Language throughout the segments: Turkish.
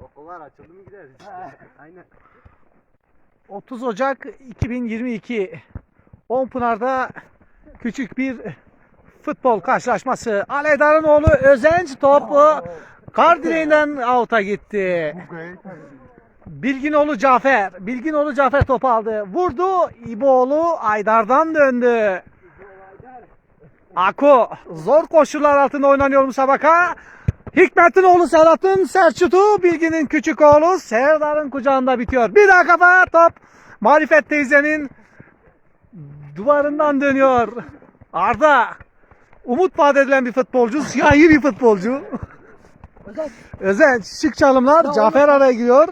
Okullar açıldı mı gideriz işte. Aynen. 30 Ocak 2022 Onpınar'da küçük bir futbol karşılaşması. Aledar'ın oğlu Özenç topu kar direğinden out'a gitti. Bilginoğlu Cafer. Bilginoğlu Cafer topu aldı. Vurdu. İboğlu Aydar'dan döndü. Ako zor koşullar altında oynanıyor müsabaka. Hikmet'in oğlu Serhat'ın Selçuk'u Bilgin'in küçük oğlu Serdar'ın kucağında bitiyor. Bir daha kafa top. Marifet teyzenin duvarından dönüyor. Arda umut vaat edilen bir futbolcu, siyahi bir futbolcu. Özel şık çalımlar. Cafer araya giriyor.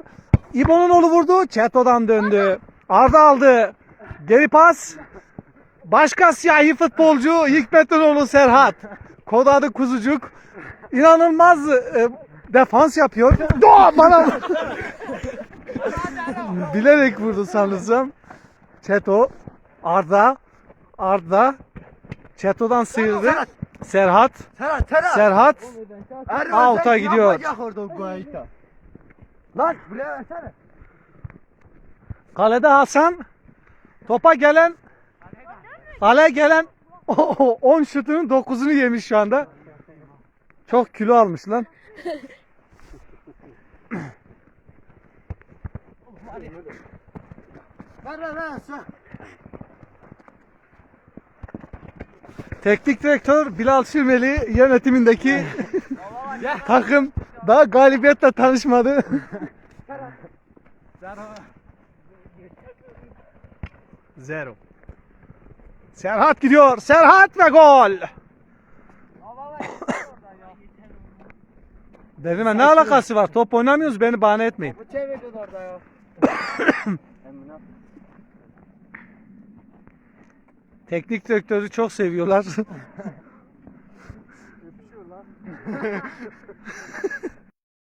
İbo'nun oğlu vurdu. Çeto'dan döndü. Arda aldı. Geri pas. Başka siyahi futbolcu Hikmet'in oğlu Serhat. Kod adı Kuzucuk. İnanılmaz e, defans yapıyor. Doğa bana Bilerek vurdu sanırsam. Çeto. Arda. Arda. Çeto'dan sıyırdı. Serhat. Serhat Serhat. Serhat. Sen gidiyor. Lan buraya versene. Kalede Hasan. Topa gelen Kale gelen 10 şutunun 9'unu yemiş şu anda. Çok kilo almış lan. Teknik direktör Bilal Şirmeli yönetimindeki takım daha galibiyetle tanışmadı. Zero. Serhat gidiyor. Serhat ve gol. Benimle ne alakası var? Top oynamıyoruz beni bahane etmeyin. Bu çevirdin orada ya. Teknik direktörü çok seviyorlar. Öpüşüyor lan.